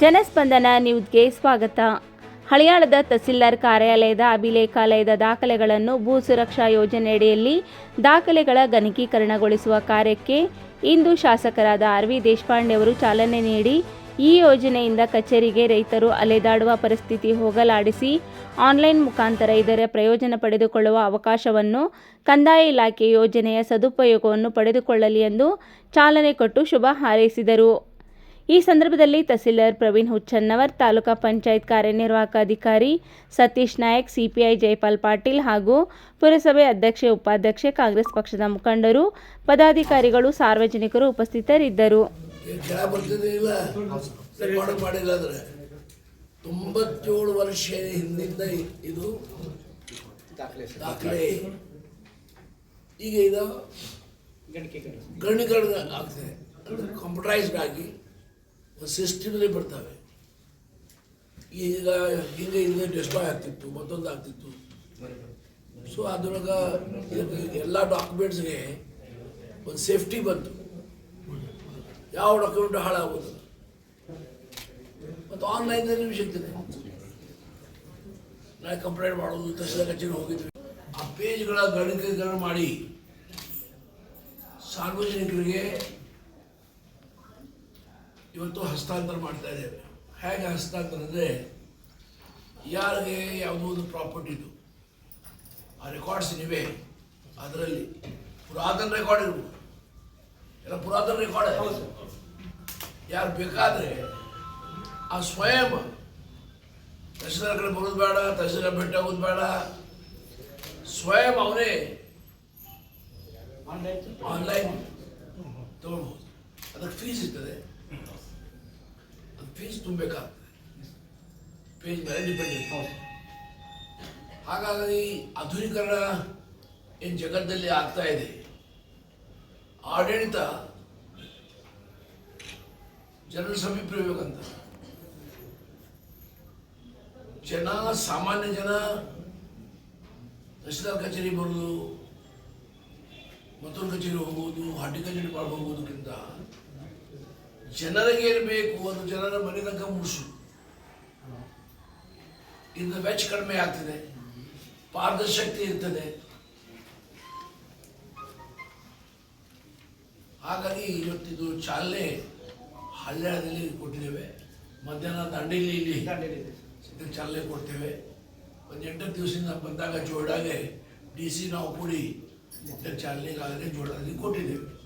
ಜನಸ್ಪಂದನ ನ್ಯೂಸ್ಗೆ ಸ್ವಾಗತ. ಹಳಿಯಾಳದ ತಹಸೀಲ್ದಾರ್ ಕಾರ್ಯಾಲಯದ ಅಭಿಲೇಖಾಲಯದ ದಾಖಲೆಗಳನ್ನು ಭೂ ಸುರಕ್ಷಾ ಯೋಜನೆಯಡಿಯಲ್ಲಿ ದಾಖಲೆಗಳ ಗಣಕೀಕರಣಗೊಳಿಸುವ ಕಾರ್ಯಕ್ಕೆ ಇಂದು ಶಾಸಕರಾದ ಆರ್ ವಿ ದೇಶಪಾಂಡೆ ಅವರು ಚಾಲನೆ ನೀಡಿ, ಈ ಯೋಜನೆಯಿಂದ ಕಚೇರಿಗೆ ರೈತರು ಅಲೆದಾಡುವ ಪರಿಸ್ಥಿತಿ ಹೋಗಲಾಡಿಸಿ, ಆನ್ಲೈನ್ ಮುಖಾಂತರ ಇದರ ಪ್ರಯೋಜನ ಪಡೆದುಕೊಳ್ಳುವ ಅವಕಾಶವನ್ನು ಕಂದಾಯ ಇಲಾಖೆ ಯೋಜನೆಯ ಸದುಪಯೋಗವನ್ನು ಪಡೆದುಕೊಳ್ಳಲಿ ಎಂದು ಚಾಲನೆ ಕೊಟ್ಟು ಶುಭ ಹಾರೈಸಿದರು. ಈ ಸಂದರ್ಭದಲ್ಲಿ ತಹಸೀಲ್ದಾರ್ ಪ್ರವೀಣ್ ಹುಚ್ಚನ್ನವರ್ ತಾಲೂಕಾ ಪಂಚಾಯತ್ ಕಾರ್ಯನಿರ್ವಾಹಕ ಅಧಿಕಾರಿ ಸತೀಶ್ ನಾಯಕ್ ಸಿಪಿಐ ಜಯಪಾಲ್ ಪಾಟೀಲ್ ಹಾಗೂ ಪುರಸಭೆ ಅಧ್ಯಕ್ಷೆ ಉಪಾಧ್ಯಕ್ಷೆ ಕಾಂಗ್ರೆಸ್ ಪಕ್ಷದ ಮುಖಂಡರು ಪದಾಧಿಕಾರಿಗಳು ಸಾರ್ವಜನಿಕರು ಉಪಸ್ಥಿತರಿದ್ದರು. ತೊಂಬತ್ತೇಳು ವರ್ಷ ಹಿಂದಿಂದ ಇದು ದಾಖಲೆ. ಈಗ ಇದು ಗಣಕೀಕರಣ. ಆಗ್ತದೆ. ಕಂಪ್ಯೂಟರೈಸ್ಡ್ ಆಗಿ ಒಂದು ಸಿಸ್ಟಮ್ನಲ್ಲಿ ಬರ್ತವೆ. ಈಗ ಹಿಂಗೆ ಹಿಂಗೆ ಡಿಸ್ಟ್ರಾಯ್ ಆಗ್ತಿತ್ತು, ಮತ್ತೊಂದು ಆಗ್ತಿತ್ತು. ಸೊ ಅದ್ರೊಳಗೆ ಎಲ್ಲ ಡಾಕ್ಯುಮೆಂಟ್ಸ್ಗೆ ಒಂದು ಸೇಫ್ಟಿ ಬಂತು. ಯಾವ ಡಾಕ್ಯುಮೆಂಟ್ ಹಾಳಾಗೋದು? ಮತ್ತು ಆನ್ಲೈನ್ನಲ್ಲಿ ಸಿಗ್ತದೆ ನಾಳೆ ಕಂಪ್ಲೇಂಟ್ ಮಾಡೋದು ತಹಸೀಲ್ದಾರ್ ಕಚೇರಿ ಹೋಗಿದ್ವಿ. ಆ ಪೇಜ್ಗಳ ಗಣಕೀಕರಣ ಮಾಡಿ ಸಾರ್ವಜನಿಕರಿಗೆ ಇವತ್ತು ಹಸ್ತಾಂತರ ಮಾಡ್ತಾ ಇದ್ದೇವೆ. ಹೇಗೆ ಹಸ್ತಾಂತರ ಅಂದರೆ ಯಾರಿಗೆ ಯಾವುದೋ ಒಂದು ಪ್ರಾಪರ್ಟಿದು ಆ ರೆಕಾರ್ಡ್ಸ್ ಇವೆ ಅದರಲ್ಲಿ ಪುರಾತನ ರೆಕಾರ್ಡ್ ಇರ್ಬೋದು. ಎಲ್ಲ ಪುರಾತನ ರೆಕಾರ್ಡ್ ಹೌದು. ಯಾರು ಬೇಕಾದರೆ ಆ ಸ್ವಯಂ ತಹಸೀಲ್ದಾರ್ ಕಡೆ ಬರೋದು ಬೇಡ ತಹಸೀಲ್ದಾರ್ ಭೇಟಿ ಆಗೋದು ಬೇಡ. ಸ್ವಯಂ ಅವರೇ ಆನ್ಲೈನ್ ತಗೊಳ್ಬೋದು ಅದಕ್ಕೆ ಫೀಸ್ ಇರ್ತದೆ. ಫೀಸ್ ತುಂಬಬೇಕಾಗ್ತದೆ ಪೇಜ್ ಮೇಲೆ ಡಿಪೆಂಡ್ ಹಾಗಾಗಿ ಆಧುನೀಕರಣ ಏನು ಜಗತ್ತಲ್ಲಿ ಆಗ್ತಾ ಇದೆ? ಆಡಳಿತ ಜನರ ಸಮೀಪ ಇರಬೇಕಂತ ಜನ, ಸಾಮಾನ್ಯ ಜನ, ತಹಸೀಲ್ದಾರ್ ಕಚೇರಿ ಬರೋದು ಮತ್ತೊಂದು ಕಚೇರಿ ಹೋಗೋದು ಹಡ್ಡಿ ಕಚೇರಿ ಮಾಡಿ ಹೋಗೋದಕ್ಕಿಂತ ಜನರಿಗೆ ಏನು ಬೇಕು ಅದು ಜನರ ಮನೆ ತನಕ ಮುಗಿಸು. ಇಂದ ವೆಚ್ಚ ಕಡಿಮೆ ಆಗ್ತದೆ. ಪಾರದರ್ಶಕತೆ ಇರ್ತದೆ. ಹಾಗಾಗಿ ಇವತ್ತಿದು ಚಾಲನೆ ಹಳ್ಳಿಯಲ್ಲಿ ಕೊಟ್ಟಿದ್ದೇವೆ. ಮಧ್ಯಾಹ್ನ ದಾಂಡೇಲಿ ಇಲ್ಲಿ ಇದಕ್ಕೆ ಚಾಲನೆ ಕೊಡ್ತೇವೆ. ಒಂದು ಎಂಟು ದಿವಸದಿಂದ ಬಂದಾಗ ಜೋಡಾಗೆ ಡಿ ಸಿ ನಾವು ಕೂಡಿ ಇದಕ್ಕೆ ಚಾಲನೆಗಾಗಲೇ ಜೋಡಾಗಿ ಕೊಟ್ಟಿದ್ದೇವೆ.